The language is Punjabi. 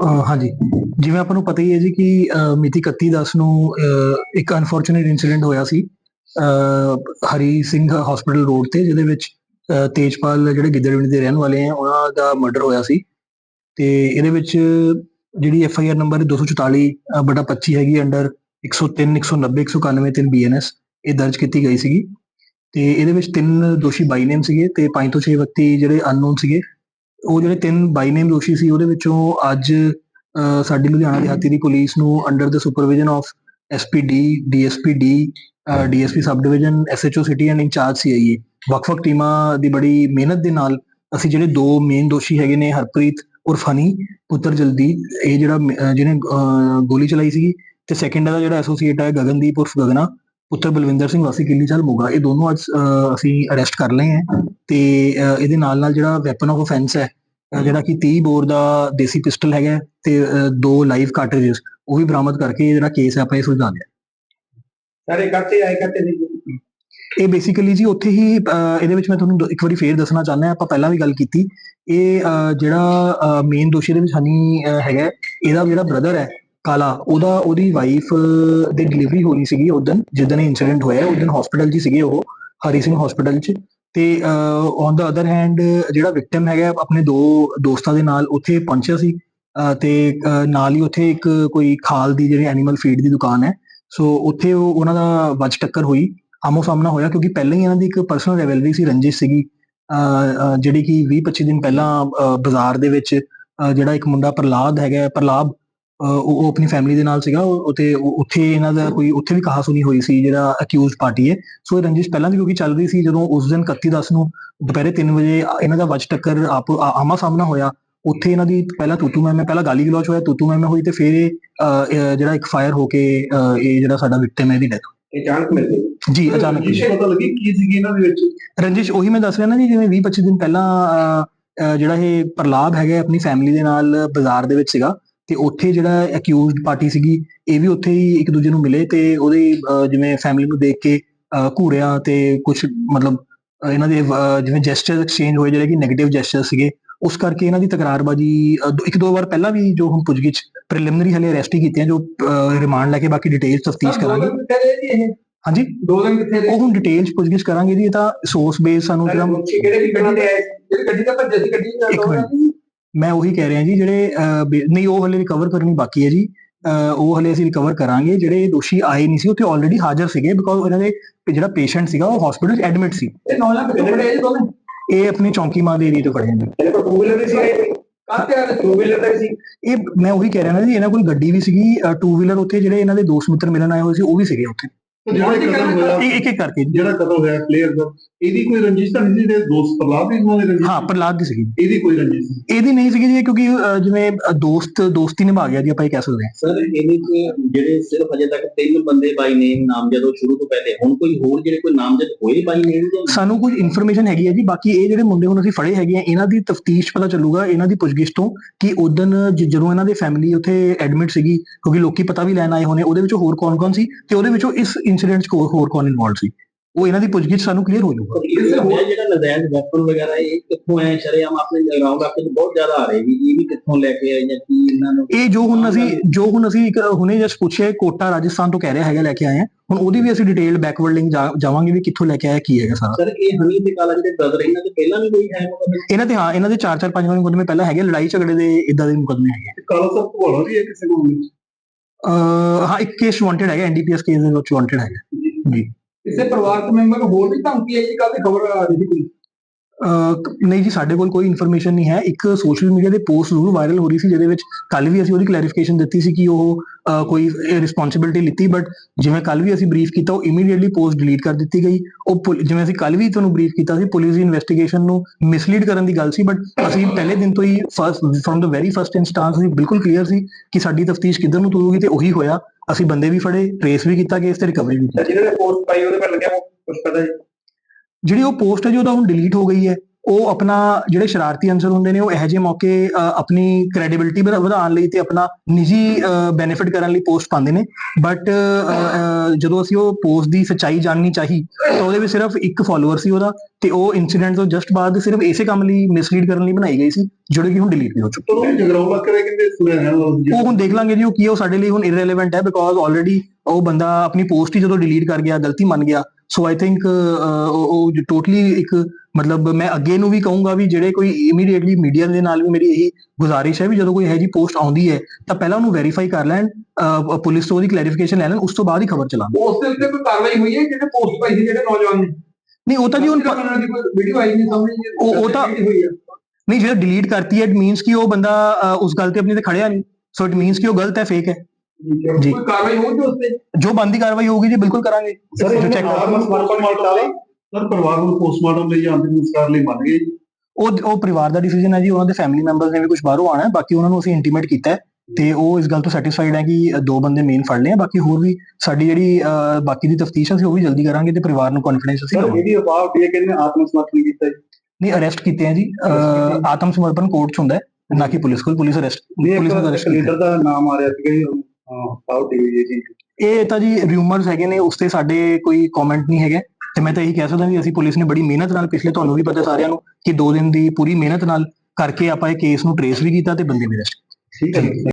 ਹਾਂਜੀ। ਜਿਵੇਂ ਆਪਾਂ ਨੂੰ ਪਤਾ ਹੀ ਹੈ ਜੀ ਕਿ ਮਿਤੀ 31/10 ਨੂੰ ਇੱਕ ਅਨਫੋਰਚੂਨੇਟ ਇਨਸੀਡੈਂਟ ਹੋਇਆ ਸੀ। ਹਰੀ ਸਿੰਘ ਹਸਪੀਟਲ ਰੋਡ ਤੇ, ਜਿਹਦੇ ਵਿੱਚ ਤੇਜਪਾਲ ਜਿਹੜੇ ਗਿੱਦੜਵਿੰਡ ਦੇ ਰਹਿਣ ਵਾਲੇ ਆ ਉਹਨਾਂ ਦਾ ਮਰਡਰ ਹੋਇਆ ਸੀ। ਤੇ ਇਹਦੇ ਵਿੱਚ ਜਿਹੜੀ ਐਫ ਆਈ ਆਰ ਨੰਬਰ 244 ਅਹ ਬਟਾ 25 ਹੈਗੀ ਅੰਡਰ 103 190 191 3 ਬੀਐਨਐਸ ਇਹ ਦਰਜ ਕੀਤੀ ਗਈ ਸੀਗੀ। ਤੇ ਇਹਦੇ ਵਿੱਚ ਤਿੰਨ ਦੋਸ਼ੀ ਬਾਈ ਨੇਮ ਸੀਗੇ ਤੇ ਪੰਜ ਤੋਂ 6 ਵਿਅਕਤੀ ਜਿਹੜੇ ਅਨਨੋਨ ਸੀਗੇ। ਉਹ ਜਿਹੜੇ ਤਿੰਨ ਬਾਈ ਨੇਮ ਦੋਸ਼ੀ ਸੀ, ਉਹਦੇ ਵਿੱਚੋਂ ਅੱਜ ਸਾਡੀ ਲੁਧਿਆਣਾ ਦਿਹਾਤੀ ਦੀ ਪੁਲਿਸ ਨੂੰ under the supervision of SPD DSPD DSP sub division SHO city and incharge CIA ਵੱਖ-ਵੱਖ ਟੀਮਾਂ ਦੀ ਬੜੀ ਮਿਹਨਤ ਦੇ ਨਾਲ ਅਸੀਂ ਜਿਹੜੇ ਦੋ ਮੇਨ ਦੋਸ਼ੀ ਹੈਗੇ ਨੇ, ਹਰਪ੍ਰੀਤ ਉਰਫ ਫਨੀ ਪੁੱਤਰ ਜਲਦੀ, ਇਹ ਜਿਹੜਾ ਜਿਹਨੇ ਗੋਲੀ ਚਲਾਈ ਸੀਗੀ, ਤੇ ਸੈਕੰਡ ਦਾ ਜਿਹੜਾ ਐਸੋਸੀਏਟ ਹੈ, ਗਗਨਦੀਪ ਉਰਫ ਗਗਨਾ ਪੁੱਤਰ ਬਲਵਿੰਦਰ ਸਿੰਘ ਵਾਸੀ ਕਿੱਲੀਚਾਲ ਮੋਗਾ ਇਹ ਦੋਨੋਂ ਅੱਜ ਅਸੀਂ ਅਰੈਸਟ ਕਰ ਲਏ ਹੈ ਤੇ ਇਹਦੇ ਨਾਲ ਨਾਲ ਜਿਹੜਾ ਵੈਪਨ ਆਫ ਆਫੈਂਸ ਹੈ ਜਿਹੜਾ ਕਿ 30 ਬੋਰ ਦਾ ਦੇਸੀ ਪਿਸਟਲ ਹੈਗਾ ਤੇ ਦੋ ਲਾਈਵ ਕਾਰਟ੍ਰਿਜਸ ਉਹ ਵੀ ਬਰਾਮਦ ਕਰਕੇ ਇਹ ਜਿਹੜਾ ਕੇਸ ਹੈ ਆਪਾਂ ਇਹ ਸੁਲਝਾ ਲਿਆ। ਸਾਰੇ ਇਕੱਠੇ ਆਏ ਇਕੱਠੇ ਨਹੀਂ ਇਹ ਬੇਸਿਕਲੀ ਜੀ ਉੱਥੇ ਹੀ ਇਹਦੇ ਵਿੱਚ ਮੈਂ ਤੁਹਾਨੂੰ ਇੱਕ ਵਾਰੀ ਫੇਰ ਦੱਸਣਾ ਚਾਹੁੰਦਾ ਹਾਂ ਆਪਾਂ ਪਹਿਲਾਂ ਵੀ ਗੱਲ ਕੀਤੀ। ਇਹ ਜਿਹੜਾ ਮੇਨ ਦੋਸ਼ੀ ਦੇ ਵਿੱਚ ਹਨੀ ਹੈਗਾ ਇਹਦਾ ਜਿਹੜਾ ਬ੍ਰਦਰ ਹੈ ਕਾਲਾ ਉਹਦਾ ਉਹਦੀ ਵਾਈਫ ਦੀ ਡਿਲੀਵਰੀ ਹੋਣੀ ਸੀਗੀ ਉਦੋਂ ਜਿੱਦਣ ਇਹ ਇਨਸੀਡੈਂਟ ਹੋਇਆ ਉਦੋਂ ਹਸਪੀਟਲ 'ਚ ਸੀਗੇ ਉਹ ਹਰੀ ਸਿੰਘ ਹਸਪੀਟਲ 'ਚ। ਤੇ ਔਨ ਦਾ ਅਦਰ ਹੈਂਡ ਜਿਹੜਾ ਵਿਕਟਮ ਹੈਗਾ ਆਪਣੇ ਦੋ ਦੋਸਤਾਂ ਦੇ ਨਾਲ ਉੱਥੇ ਪਹੁੰਚਿਆ ਸੀ। ਤੇ ਨਾਲ ਹੀ ਉੱਥੇ ਇੱਕ ਕੋਈ ਖਾਲ ਦੀ ਜਿਹੜੀ ਐਨੀਮਲ ਫੀਡ ਦੀ ਦੁਕਾਨ ਹੈ। ਸੋ ਉੱਥੇ ਉਹ ਉਹਨਾਂ ਦਾ ਵੱਜ ਟੱਕਰ ਹੋਈ। ਆਮੋ ਸਾਹਮਣਾ ਹੋਇਆ ਕਿਉਂਕਿ ਪਹਿਲਾਂ ਹੀ ਇਹਨਾਂ ਦੀ ਇੱਕ ਪਰਸਨਲ ਰਿਵੈਲਰੀ ਸੀ ਰੰਜਿਸ਼ ਸੀਗੀ। ਅਹ, ਜਿਹੜੀ ਕਿ 20-25 ਦਿਨ ਪਹਿਲਾਂ ਬਾਜ਼ਾਰ ਦੇ ਵਿੱਚ ਜਿਹੜਾ ਇੱਕ ਮੁੰਡਾ ਪ੍ਰਲਾਦ ਹੈਗਾ ਪ੍ਰਲਾਬ ਉਹ ਉਹ ਆਪਣੀ ਫੈਮਿਲੀ ਦੇ ਨਾਲ ਸੀਗਾ ਉਤੇ ਉੱਥੇ ਇਹਨਾਂ ਦਾ ਕੋਈ ਉੱਥੇ ਵੀ ਕਹਾ ਸੁਣੀ ਹੋਈ ਸੀ ਜਿਹੜਾ ਅਕਿਊਜ਼ਡ ਪਾਰਟੀ ਹੈ। ਸੋ ਇਹ ਰੰਜਿਸ਼ ਪਹਿਲਾਂ ਵੀ ਕਿਉਂਕਿ ਚੱਲ ਰਹੀ ਸੀ ਜਦੋਂ ਉਸ ਦਿਨ 31/10 ਨੂੰ ਦੁਪਹਿਰੇ 3 ਵਜੇ ਇਹਨਾਂ ਦਾ ਵੱਜ ਟੱਕਰ ਆਪ ਆਮਾ ਸਾਹਮਣਾ ਹੋਇਆ ਉੱਥੇ ਇਹਨਾਂ ਦੀ ਪਹਿਲਾਂ ਤੂਤੂ ਮੈਂ ਪਹਿਲਾਂ ਗਾਲੀ ਗਲੋਚ ਹੋਇਆ ਤੂਤੂ ਮੈਂ ਹੋਈ ਤੇ ਫਿਰ ਇਹ ਜਿਹੜਾ ਇੱਕ ਫਾਇਰ ਹੋ ਕੇ ਇਹ ਜਿਹੜਾ ਸਾਡਾ ਵਿਕਟਮ ਹੈ ਇਹਦੀ ਡੈਥ ਇਹ ਜਾਣਕ ਮਿਲ ਗਈ? ਜੀ ਅਚਾਨਕ। ਜਿਸ ਪਤਾ ਲੱਗੀ ਕੀ ਸੀ ਇਹਨਾਂ ਦੇ ਵਿੱਚ? ਰੰਜਿਸ਼ ਉਹੀ ਮੈਂ ਦੱਸ ਰਿਹਾ ਨਾ ਜੀ ਜਿਵੇਂ 20 25 ਦਿਨ ਪਹਿਲਾਂ ਜਿਹੜਾ ਇਹ ਪ੍ਰਲਾਬ ਹੈਗਾ ਆਪਣੀ ਫੈਮਿਲੀ ਦੇ ਨਾਲ ਬਾਜ਼ਾਰ ਦੇ ਵਿੱਚ ਸੀਗਾ ਤੇ ਉੱਥੇ ਜਿਹੜਾ ਅਕਿਊਜ਼ਡ ਪਾਰਟੀ ਸੀਗੀ ਇਹ ਵੀ ਉੱਥੇ ਹੀ ਇੱਕ ਦੂਜੇ ਨੂੰ ਮਿਲੇ ਤੇ ਉਹਦੀ ਜਿਵੇਂ ਫੈਮਿਲੀ ਨੂੰ ਦੇਖ ਕੇ ਘੂਰਿਆ ਤੇ ਕੁਝ ਮਤਲਬ ਇਹਨਾਂ ਦੇ ਜਿਵੇਂ ਜੈਸਚਰ ਐਕਸਚੇਂਜ ਹੋਏ ਜਿਹੜੇ ਕਿ 네ਗੇਟਿਵ ਜੈਸਚਰ ਸੀਗੇ ਉਸ ਕਰਕੇ ਇਹਨਾਂ ਦੀ ਤਕਰਾਰਬਾਜੀ ਦੋ- ਇੱਕ ਦੋ ਵਾਰ ਪਹਿਲਾਂ ਵੀ ਜੋ ਹੁਣ ਪੁੱਛਗਿੱਛ ਪ੍ਰੀਲਿਮਿਨਰੀ ਹਲੇ ਅਰੈਸਟ ਹੀ ਕੀਤੇ ਆ ਜੋ ਰਿਮਾਂਡ ਲੈ ਕੇ ਬਾਕੀ ਡਿਟੇਲਸ ਤਫਤੀਸ਼ ਕਰਾਂਗੇ। ਹਾਂਜੀ? ਦੋ ਦਿਨ ਕਿੱਥੇ ਰਹੇ? ਉਹ ਹੁਣ ਡਿਟੇਲਸ ਪੁੱਛਗਿੱਛ ਕਰਾਂਗੇ ਜੀ ਇਹ ਤਾਂ ਸੋਰਸ ਬੇਸ ਸਾਨੂੰ ਜਿਹੜਾ ਕਿਹੜੇ ਵੀ ਗੱਡੀ ਤੇ ਆਏ ਜਿਹੜੀ ਗੱਡੀ ਦਾ ਭੱਜੇ ਸੀ ਗੱਡੀ ਮਿੰਟ। ਮੈਂ ਉਹੀ ਕਹਿ ਰਿਹਾ ਜੀ ਜਿਹੜੇ ਨਹੀਂ ਉਹ ਹਲੇ ਰਿਕਵਰ ਕਰਨੀ ਬਾਕੀ ਹੈ ਜੀ। ਉਹ ਹਲੇ ਅਸੀਂ ਰਿਕਵਰ ਕਰਾਂਗੇ। ਜਿਹੜੇ ਦੋਸ਼ੀ ਆਏ ਨਹੀਂ ਸੀ ਉੱਥੇ ਆਲਰੇਡੀ ਹਾਜ਼ਰ ਸੀਗੇ ਬਿਕੋਜ਼ ਉਹਨਾਂ ਦੇ ਜਿਹੜਾ ਪੇਸ਼ੈਂਟ ਸੀਗਾ ਉਹ ਹਸਪੀਟਲ ਐਡਮਿਟ ਸੀ। ਇਹ ਨੌ ਲੱਖ ਕਿੱਥੇ ਫੜੇ ਜੀ ਦੋਨੇ ਇਹ ਆਪਣੀ ਚੌਂਕੀ ਮਾਂ ਦੇ ਏਰੀਆ ਤੋਂ ਫੜੇ ਨੇ ਇਹਦੇ ਕੋਲ ਟੂ ਵੀਲਰ ਸੀ ਕਾਹਤੇ ਆ ਟੂ ਵੀਲਰ ਤੇ ਸੀ? ਇਹ ਮੈਂ ਉਹੀ ਕਹਿ ਰਿਹਾ ਨਾ ਜੀ ਇਹਨਾਂ ਕੋਲ ਗੱਡੀ ਵੀ ਸੀਗੀ ਟੂ ਵੀਲਰ ਉੱਥੇ ਜਿਹੜੇ ਇਹਨਾਂ ਦੇ ਦੋਸਤ ਮਿੱਤਰ ਮਿਲਣ ਆਏ ਹੋਏ ਸੀ ਉਹ ਵੀ ਸੀਗੇ ਉੱਥੇ। ਜਿਹੜਾ ਕਦਮ ਹੋਇਆ ਇੱਕ ਇੱਕ ਕਰਕੇ। ਜਿਹੜਾ ਕਤਲ ਹੋਇਆ ਪਲੇਅਰ ਦਾ ਇਹਦੀ ਕੋਈ ਰੰਜਿਸ਼ ਤਾਂ ਨਹੀਂ ਸੀ ਦੋਸਤ ਪ੍ਰਲਾਦ ਦੀ ਉਹਨਾਂ ਦੀ ਰੰਜਿਸ਼ ਹਾਂ ਪ੍ਰਲਾਦ ਦੀ ਸੀਗੀ। ਇਹਦੀ ਕੋਈ ਰੰਜਿਸ਼ ਨਹੀਂ ਇਹਦੀ ਨਹੀਂ ਸੀਗੀ ਜੀ ਕਿਉਂਕਿ ਜਿਵੇਂ ਦੋਸਤ ਦੋਸਤੀ ਨਿਭਾ ਗਿਆ ਜੀ ਆਪਾਂ ਇਹ ਕਹਿ ਸਕਦੇ ਹਾਂ। ਸਰ ਇਹਦੇ ਚ ਜਿਹੜੇ ਸਿਰਫ ਅਜੇ ਤੱਕ ਤਿੰਨ ਬੰਦੇ ਬਾਈ ਨੇਮ ਨਾਮਜ਼ਦ ਹੋ ਸ਼ੁਰੂ ਤੋਂ ਪਹਿਲੇ ਹੁਣ ਕੋਈ ਹੋਰ ਜਿਹੜੇ ਕੋਈ ਨਾਮਜ਼ਦ ਹੋਏ ਬਾਈ ਨੇਮ ਜਾਂ ਸਾਨੂੰ ਕੁਝ ਇਨਫੋਰਮੇਸ਼ਨ ਹੈਗੀ ਹੈ ਜੀ ਬਾਕੀ ਇਹ ਜਿਹੜੇ ਮੁੰਡੇ ਹੁਣ ਅਸੀਂ ਫੜੇ ਹੈਗੇ ਆ ਇਹਨਾਂ ਦੀ ਤਫਤੀਸ਼ ਪਤਾ ਚੱਲੂਗਾ ਇਹਨਾਂ ਦੀ ਪੁੱਛਗਿੱਛ ਤੋਂ ਕਿ ਉਦੋਂ ਜਦੋਂ ਇਹਨਾਂ ਦੀ ਫੈਮਿਲੀ ਉੱਥੇ ਐਡਮਿਟ ਸੀਗੀ ਕਿਉਂਕਿ ਲੋਕੀ ਪਤਾ ਵੀ ਲੈਣ ਆਏ ਹੋਣੇ ਉਹਦੇ ਵਿੱਚੋਂ ਹੋਰ ਕੌਣ-ਕੌਣ ਸੀ ਤੇ ਉਹਦੇ ਵਿੱਚੋਂ ਇਸ ਇਨਸੀਡੈਂਟ 'ਚ ਹੋਰ ਹੋਰ ਕੌਣ ਇਨਵੋਲਡ ਸੀ? ਉਹ ਇਹਨਾਂ ਦੀ ਪੁੱਛਗਿੱਛ ਸਾਨੂੰ ਕਲੀਅਰ ਹੋ ਜਾਊਗਾ। ਇਹ ਜਿਹੜਾ ਨਜ਼ਾਇਜ਼ ਵੈਪਨ ਵਗੈਰਾ ਇਹ ਕਿੱਥੋਂ ਆਏ? ਸ਼ਰੇਆਮ ਆਪਣੇ ਗਰਾਊਂਡ ਆਪੇ ਬਹੁਤ ਜ਼ਿਆਦਾ ਆ ਰਹੇ ਵੀ ਇਹ ਵੀ ਕਿੱਥੋਂ ਲੈ ਕੇ ਆਏ ਜਾਂ ਕੀ ਇਹਨਾਂ ਨੂੰ ਇਹ ਜੋ ਹੁਣ ਅਸੀਂ ਜੋ ਹੁਣ ਅਸੀਂ ਇੱਕ ਹੁਣੇ ਜਸ ਪੁੱਛਿਆ ਕੋਟਾ ਰਾਜਸਥਾਨ ਤੋਂ ਕਹਿ ਰਿਹਾ ਹੈਗਾ ਲੈ ਕੇ ਆਏ ਆ। ਹੁਣ ਉਹਦੀ ਵੀ ਅਸੀਂ ਡਿਟੇਲ ਬੈਕਵਰਡ ਲਿੰਕ ਜਾਵਾਂਗੇ ਵੀ ਕਿੱਥੋਂ ਲੈ ਕੇ ਆਇਆ ਕੀ ਹੈਗਾ ਸਾਰਾ। ਸਰ ਇਹ ਹਨੀ ਤੇ ਕਾਲਾ ਜਿਹੜੇ ਬ੍ਰਦਰ ਇਹਨਾਂ ਦੇ ਪਹਿਲਾਂ ਵੀ ਕੋਈ ਹੈ ਮੁਕੱਦਮਾ? ਇਹਨਾਂ ਦੇ ਹਾਂ ਇਹਨਾਂ ਦੇ 4-4 5 ਮੁਕਦਮੇ ਪਹਿਲਾਂ ਹੈਗੇ ਲੜਾਈ ਝਗੜੇ ਦੇ ਇਦਾਂ ਦੇ ਮੁਕਦਮੇ ਹੈਗੇ ਕਾਲਾ ਸਾਹਿਬ ਭਗੌੜਾ ਵੀ ਹੈ ਕਿਸੇ ਅਹ ਹਾਂ, ਇੱਕ ਕੇਸ ਵਾਂਟਡ ਹੈਗਾ ਐਨਡੀਪੀਐਸ ਕੇਸ ਦੇ ਵਿੱਚ ਵਾਂਟਡ ਹੈਗਾ। ਜੀ। ਇਸੇ ਪਰਿਵਾਰਕ ਮੈਂਬਰ ਹੋਰ ਵੀ ਧਮਕੀ ਆਈ ਜੀ ਕੱਲ ਦੀ ਖਬਰ ਆ ਰਹੀ ਸੀ। ਕੋਈ ਨਹੀਂ ਜੀ, ਸਾਡੇ ਕੋਲ ਕੋਈ ਇਨਫੋਰਮੇਸ਼ਨ ਨਹੀਂ ਹੈ। ਇੱਕ ਸੋਸ਼ਲ ਮੀਡੀਆ ਤੇ ਪੋਸਟ ਜ਼ਰੂਰ ਵਾਇਰਲ ਹੋ ਰਹੀ ਸੀ, ਜਿਹਦੇ ਵਿੱਚ ਕੱਲ ਵੀ ਅਸੀਂ ਉਹਦੀ ਕਲੈਰੀਫਿਕੇਸ਼ਨ ਦਿੱਤੀ ਸੀ ਕਿ ਉਹ ਕੋਈ ਰਿਸਪੌਂਸਿਬਿਲਟੀ ਲਿੱਤੀ ਬਟ ਜਿਵੇਂ ਕੱਲ ਵੀ ਅਸੀਂ ਬਰੀਫ ਕੀਤਾ, ਉਹ ਇਮੀਡੀਏਟਲੀ ਪੋਸਟ ਡਿਲੀਟ ਕਰ ਦਿੱਤੀ ਗਈ। ਉਹ ਜਿਵੇਂ ਅਸੀਂ ਕੱਲ ਵੀ ਤੁਹਾਨੂੰ ਬਰੀਫ ਕੀਤਾ ਸੀ ਪੁਲਿਸ ਦੀ ਇਨਵੈਸਟੀਗੇਸ਼ਨ ਨੂੰ ਮਿਸਲੀਡ ਕਰਨ ਦੀ ਗੱਲ ਸੀ ਬਟ ਅਸੀਂ ਪਹਿਲੇ ਦਿਨ ਤੋਂ ਹੀ first from the very first instance ਅਸੀਂ ਬਿਲਕੁਲ ਕਲੀਅਰ ਸੀ ਕਿ ਸਾਡੀ ਤਫਤੀਸ਼ ਕਿੱਧਰ ਨੂੰ ਤੁਰੂਗੀ ਤੇ ਉਹੀ ਹੋਇਆ। ਅਸੀਂ ਬੰਦੇ ਵੀ ਫੜੇ ਟ੍ਰੇਸ ਵੀ ਕੀਤਾ ਕੇਸ ਤੇ ਰਿਕਵਰੀ ਵੀ ਕੀਤੀ। ਜਿਹਨਾਂ ਪੋਸਟ ਪਾਈ, ਉਹਦੇ ਪਰ ਲੱਗਿਆ ਕੁਝ ਪਤਾ ਜੀ? ਜਿਹੜੀ ਉਹ ਪੋਸਟ ਹੈ ਜੀ ਉਹਦਾ ਹੁਣ ਡਿਲੀਟ ਹੋ ਗਈ ਹੈ ਉਹ ਆਪਣਾ ਜਿਹੜੇ ਸ਼ਰਾਰਤੀ ਅੰਸਰ ਹੁੰਦੇ ਨੇ ਉਹ ਇਹੋ ਜਿਹੇ ਮੌਕੇ ਆਪਣੀ ਕ੍ਰੈਡੀਬਿਲਿਟੀ ਵਧਾਉਣ ਲਈ ਤੇ ਆਪਣਾ ਨਿੱਜੀ ਬੈਨੀਫਿਟ ਕਰਨ ਲਈ ਪੋਸਟ ਪਾਉਂਦੇ ਨੇ। ਬਟ ਜਦੋਂ ਅਸੀਂ ਉਹ ਪੋਸਟ ਦੀ ਸੱਚਾਈ ਜਾਣਨੀ ਚਾਹੀ ਤਾਂ ਉਹਦੇ ਵਿੱਚ ਸਿਰਫ ਇੱਕ ਫਾਲੋਅਰ ਸੀ ਉਹਦਾ ਤੇ ਉਹ ਇਨਸੀਡੈਂਟ ਤੋਂ ਜਸਟ ਬਾਅਦ ਸਿਰਫ ਇਸੇ ਕੰਮ ਲਈ ਮਿਸਲੀਡ ਕਰਨ ਲਈ ਬਣਾਈ ਗਈ ਸੀ ਜਿਹੜੀ ਕਿ ਹੁਣ ਡਿਲੀਟ ਵੀ ਹੋ ਚੁੱਕੀ ਸੁਣਿਆ ਹੈ ਉਹ ਹੁਣ ਦੇਖ ਲਾਂਗੇ ਜੀ ਉਹ ਕੀ ਹੈ, ਉਹ ਸਾਡੇ ਲਈ ਹੁਣ ਇਰਰੈਲੇਵੈਂਟ ਹੈ ਬਿਕੋਜ਼ ਆਲਰੇਡੀ ਉਹ ਬੰਦਾ ਆਪਣੀ ਪੋਸਟ ਹੀ ਜਦੋਂ ਡਿਲੀਟ ਕਰ ਗਿਆ ਗਲਤੀ ਮੰਨ ਗਿਆ ਸੋ ਆਈ ਥਿੰਕ ਉਹ ਟੋਟਲੀ ਇੱਕ ਮਤਲਬ ਮੈਂ ਅੱਗੇ ਨੂੰ ਵੀ ਕਹੂੰਗਾ ਵੀ ਜਿਹੜੇ ਕੋਈ ਇਮੀਡੀਏਟਲੀ ਮੀਡੀਆ ਦੇ ਨਾਲ ਵੀ ਮੇਰੀ ਇਹੀ ਗੁਜ਼ਾਰਿਸ਼ ਹੈ ਵੀ ਜਦੋਂ ਕੋਈ ਇਹੋ ਜੀ ਪੋਸਟ ਆਉਂਦੀ ਹੈ ਤਾਂ ਪਹਿਲਾਂ ਉਹਨੂੰ ਵੈਰੀਫਾਈ ਕਰ ਲੈਣ ਪੁਲਿਸ ਤੋਂ ਉਹਦੀ ਕਲੈਰੀਫਿਕੇਸ਼ਨ ਲੈ ਲੈਣ ਉਸ ਤੋਂ ਬਾਅਦ ਹੀ ਖਬਰ ਚਲਾਉਣ। ਉਸ ਦੇ ਉੱਤੇ ਕੋਈ ਕਾਰਵਾਈ ਹੋਈ ਹੈ ਜਿਹੜੇ ਪੋਸਟ ਪਾਈ ਸੀ ਜਿਹੜੇ ਨੌਜਵਾਨ ਨੇ? ਨਹੀਂ ਉਹ ਤਾਂ ਜੀ ਹੁਣ ਵੀਡੀਓ ਆਈ ਨਹੀਂ ਸਾਹਮਣੇ ਉਹ- ਉਹ ਤਾਂ- ਨਹੀਂ ਜਿਹੜਾ ਡਿਲੀਟ ਕਰਤੀ ਹੈ ਇਟ ਮੀਨਸ ਕਿ ਉਹ ਬੰਦਾ ਉਸ ਗੱਲ ਤੇ ਆਪਣੀ ਤੇ ਖੜਿਆ ਨਹੀਂ ਸੋ ਇਟ ਮੀਨਸ ਕਿ ਉਹ ਗਲਤ ਹੈ ਫੇਕ ਹੈ। ਜੀ। ਕੋਈ ਕਾਰਵਾਈ ਹੋਊਗੀ ਉਸ ਤੇ ਜੋ ਬੰਦੀ ਕਾਰਵਾਈ ਹੋਊਗੀ ਜੀ ਬਿਲਕੁਲ ਕਰਾਂਗੇ ਸਰ ਜੋ ਇਹ check ਪਰਿਵਾਰ ਨੂੰ ਪੋਸਟਮਾਰਟਮ ਲਈ ਸਰ ਪਰਿਵਾਰ ਨੂੰ ਪੋਸਟਮਾਰਟਮ ਲਈ ਅੰਤਿਮ ਸੰਸਕਾਰ ਲਈ ਮੰਨ ਗਏ ਜੀ। ਉਹ ਉਹ ਪਰਿਵਾਰ ਦਾ ਡਿਸੀਜਨ ਹੈ ਜੀ ਉਹਨਾਂ ਦੇ ਫੈਮਿਲੀ ਮੈਂਬਰਸ ਨੇ ਵੀ ਕੁਝ ਬਾਹਰੋਂ ਆਣਾ ਹੈ ਬਾਕੀ ਉਹਨਾਂ ਨੂੰ ਅਸੀਂ ਇੰਟੀਮੇਟ ਕੀਤਾ ਹੈ ਤੇ ਉਹ ਇਸ ਗੱਲ ਤੋਂ ਸੈਟੀਸਫਾਈਡ ਹੈ ਕਿ ਦੋ ਬੰਦੇ ਮੇਨ ਫੜ ਲਏ ਆ ਬਾਕੀ ਹੋਰ ਵੀ ਸਾਡੀ ਜਿਹੜੀ ਬਾਕੀ ਦੀ ਤਫਤੀਸ਼ ਅਸੀਂ ਉਹ ਵੀ ਜਲਦੀ ਕਰਾਂਗੇ ਤੇ ਪਰਿਵਾਰ ਨੂੰ ਕੌਨਫੀਡੈਂਸ ਅਸੀਂ ਸਰ ਦਵਾਂਗੇ ਇਹਦੀ ਅਫਵਾਹ ਉੱਠੀ ਹੈ ਕਿ ਇਹਨੇ ਆਤਮ ਸਮਰਪਣ ਕੀਤਾ ਜੀ ਨਹੀਂ ਅਰੈਸਟ ਕੀਤੇ ਆ ਜੀ ਆਤਮ ਸਮਰਪਣ ਕੋਰਟ ਚ ਹੁੰਦਾ ਹੈ ਨਾ ਕਿ ਪੁਲਿਸ ਕੋਲ ਪੁਲਿਸ ਅਰੈਸਟ ਪੁਲਿਸ ਇੱਕ ਅਰੈਸਟ ਲੀਡਰ ਦਾ ਨਾਮ ਆ ਰਿਹਾ ਸੀਗਾ ਜੀ ਹਾਂ ਪਾਉ ਟੀਵੀ ਜੀ। ਇਹ ਤਾਂ ਜੀ ਰਿਊਮਰਸ ਹੈਗੇ ਨੇ ਉਸ ਤੇ ਸਾਡੇ ਕੋਈ ਕਮੈਂਟ ਨਹੀਂ ਹੈਗੇ। ਤੇ ਮੈਂ ਤਾਂ ਇਹੀ ਕਹਿ ਸਕਦਾ ਵੀ ਅਸੀਂ ਪੁਲਿਸ ਨੇ ਬੜੀ ਮਿਹਨਤ ਨਾਲ ਪਿਛਲੇ ਤੁਹਾਨੂੰ ਵੀ ਪਤਾ ਸਾਰਿਆਂ ਨੂੰ ਕਿ 2 ਦਿਨ ਦੀ ਪੂਰੀ ਮਿਹਨਤ ਨਾਲ ਕਰਕੇ ਆਪਾਂ ਇਹ ਕੇਸ ਨੂੰ ਟਰੇਸ ਵੀ ਕੀਤਾ ਤੇ ਬੰਦੇ ਵੀ ਅਰੈਸਟ ਠੀਕ ਹੈ। ਜੀ